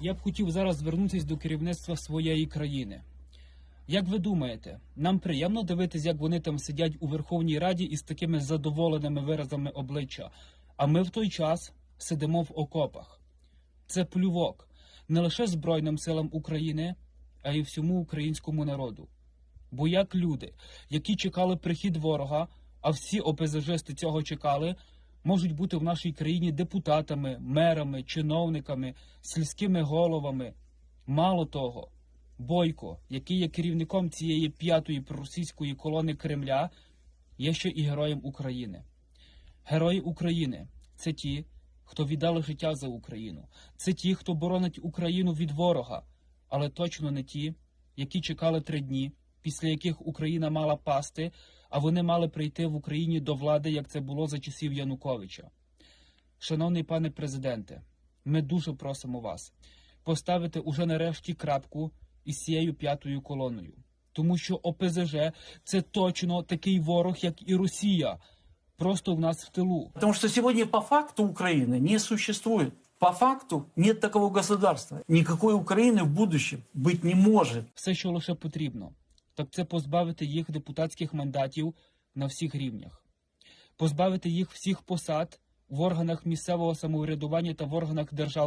Я б хотів зараз звернутися до керівництва своєї країни. Як ви думаєте, нам приємно дивитися, як вони там сидять у Верховній Раді із такими задоволеними виразами обличчя, а ми в той час сидимо в окопах. Це плювок не лише Збройним силам України, а й всьому українському народу. Бо як люди, які чекали прихід ворога, а всі ОПЗЖисти цього чекали, можуть бути в нашій країні депутатами, мерами, чиновниками, сільськими головами. Мало того, Бойко, який є керівником цієї п'ятої проросійської колони Кремля, є ще і героєм України. Герої України це ті, хто віддали життя за Україну, це ті, хто боронить Україну від ворога, але точно не ті, які чекали три дні, після яких Україна мала пасти, а вони мали прийти в Україні до влади, як це було за часів Януковича. Шановний пане президенте, ми дуже просимо вас поставити уже нарешті крапку із цією п'ятою колоною. Тому що ОПЗЖ це точно такий ворог, як і Росія, просто в нас в тилу. Потому что сегодня по факту Украины не существует. По факту нет такого государства. Никакой Украины в будущем быть не может. Все, що лише потрібно, так це позбавити їх депутатських мандатів на всіх рівнях, позбавити їх всіх посад в органах місцевого самоврядування та в органах державної.